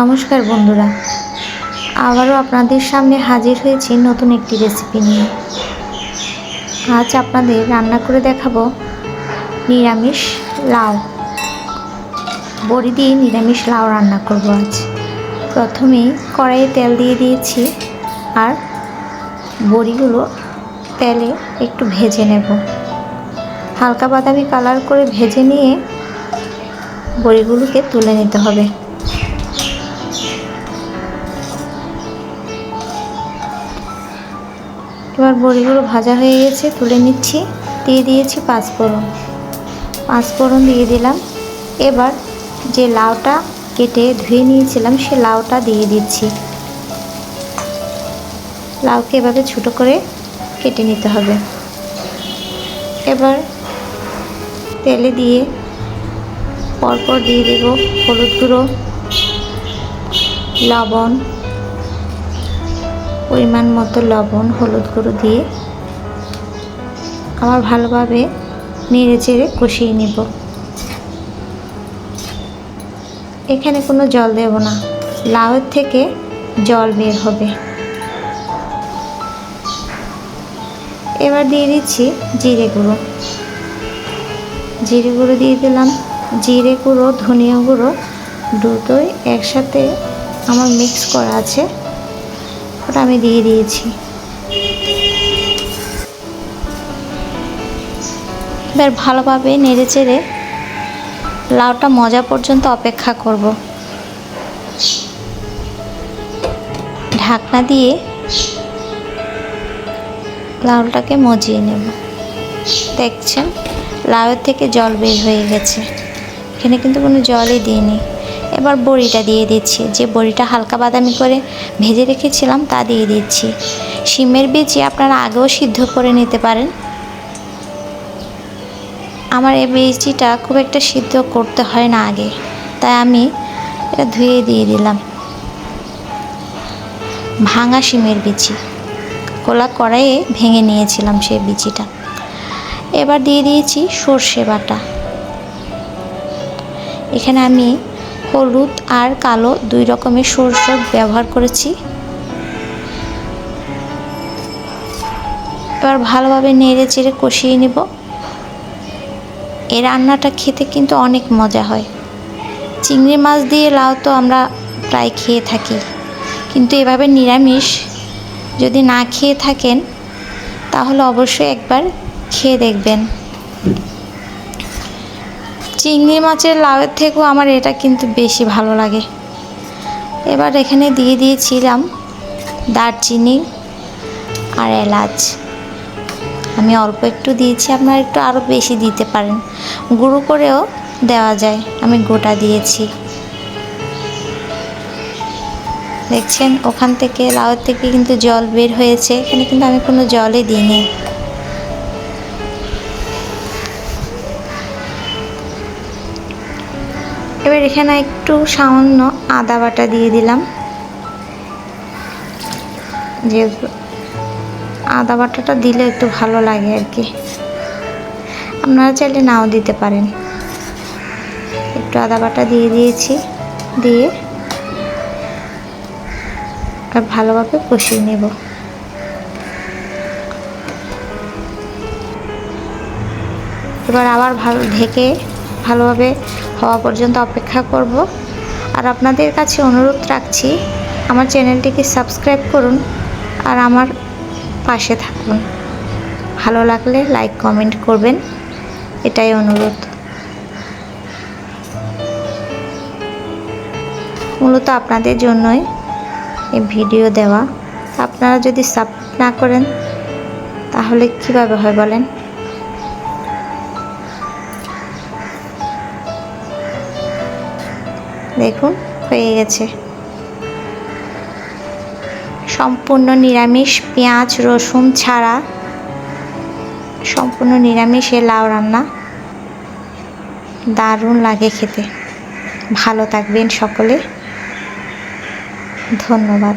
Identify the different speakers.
Speaker 1: নমস্কার বন্ধুরা। আবারও আপনাদের সামনে হাজির হয়েছি নতুন একটি রেসিপি নিয়ে। আজ আপনাদের রান্না করে দেখাবো নিরামিষ লাউ। বড়ি দিয়ে নিরামিষ লাউ রান্না করব আজ। প্রথমেই কড়াইয়ে তেল দিয়ে দিয়েছি আর বড়িগুলো তেলে একটু ভেজে নেব। হালকা বাদামি কালার করে ভেজে নিয়ে বড়িগুলোকে তুলে নিতে হবে। এবার বড়িগুলো ভাজা হয়ে গেছে, তুলে নিচ্ছি। দিয়ে দিয়েছি পাঁচফোড়ন। পাঁচফোড়ন দিয়ে দিলাম। এবার যে লাউটা কেটে ধুয়ে নিয়েছিলাম, সে লাউটা দিয়ে দিচ্ছি। লাউকে এভাবে ছোটো করে কেটে নিতে হবে। এবার তেলে দিয়ে পরপর দিয়ে দেব হলুদ গুঁড়ো, লবণ পরিমাণ মতো লবণ, হলুদ গুঁড়ো দিয়ে আবার ভালোভাবে নেড়ে চেড়ে কষিয়ে নেব। এখানে কোনো জল দেব না। লাউয়ের থেকে জল বের হবে। এবার দিয়ে দিচ্ছি জিরে গুঁড়ো। জিরে গুঁড়ো দিয়ে দিলাম। জিরে গুঁড়ো, ধনিয়া গুঁড়ো দুটোই একসাথে আমার মিক্স করা আছে। ওটা আমি দিয়ে দিয়েছি। এবার ভালোভাবে নেড়ে চেড়ে লাউটা মজা পর্যন্ত অপেক্ষা করব। ঢাকনা দিয়ে লাউটাকে মজিয়ে নেব। দেখছেন? লাউয়ের থেকে জল বের হয়ে গেছে। এখানে কিন্তু কোনো জলই দিইনি। এবার বড়িটা দিয়ে দিচ্ছি। যে বড়িটা হালকা বাদামি করে ভেজে রেখেছিলাম তা দিয়ে দিচ্ছি। শিমের বীজই আপনারা আগেও সিদ্ধ করে নিতে পারেন। আমার এই বীজটা খুব একটা সিদ্ধ করতে হয় না আগে। তাই আমি এটা ধুয়ে দিয়ে দিলাম। ভাঙা শিমের বিচি কোলা কড়াইয়ে ভেঙে নিয়েছিলাম সেই বিচিটা এবার দিয়ে দিয়েছি সর্ষে বাটা। এখানে আমি হলুদ আর কালো দুই রকমের সরষে ব্যবহার করেছি। এবার ভালোভাবে নেড়ে চেড়ে কষিয়ে নেব। এই রান্নাটা খেতে কিন্তু অনেক মজা হয়। চিংড়ি মাছ দিয়ে লাউ তো আমরা প্রায় খেয়ে থাকি। কিন্তু এভাবে নিরামিষ যদি না খেয়ে থাকেন, তাহলে অবশ্যই একবার খেয়ে দেখবেন। চিংড়ি মাছের লাউয়ের থেকেও আমার এটা কিন্তু বেশি ভালো লাগে। এবার এখানে দিয়ে দিয়েছিলাম দারচিনি আর এলাচ। আমি অল্প একটু দিয়েছি, আপনারা একটু আরও বেশি দিতে পারেন। গুঁড়ো করেও দেওয়া যায়, আমি গোটা দিয়েছি। দেখছেন, ওখান থেকে লাউয়ের থেকে কিন্তু জল বের হয়েছে, এখানে কিন্তু আমি কোনো জলই দিইনি। এবার এখানে একটু সামান্য আদা বাটা দিয়ে দিলাম। যে আদা বাটাটা দিলে একটু ভালো লাগে আর কি। আপনারা চাইলে নাও দিতে পারেন। একটু আদা বাটা দিয়ে দিয়েছি, দিয়ে আর ভালোভাবে কষিয়ে নেব। এবার আবার ভালো ঢেকে ভালোভাবে হওয়া পর্যন্ত অপেক্ষা করব। আর আপনাদের কাছে অনুরোধ রাখছি, আমার চ্যানেলটিকে সাবস্ক্রাইব করুন আর আমার পাশে থাকুন। ভালো লাগলে লাইক, কমেন্ট করবেন, এটাই অনুরোধ। মূলত আপনাদের জন্যই এই ভিডিও দেওয়া। আপনারা যদি সাপোর্ট না করেন, তাহলে কীভাবে হয় বলেন? দেখুন, হয়ে গেছে। সম্পূর্ণ নিরামিষ, পেঁয়াজ, রসুন ছাড়া সম্পূর্ণ নিরামিষ এ লাউ রান্না। দারুণ লাগে খেতে। ভালো থাকবেন সকলে। ধন্যবাদ।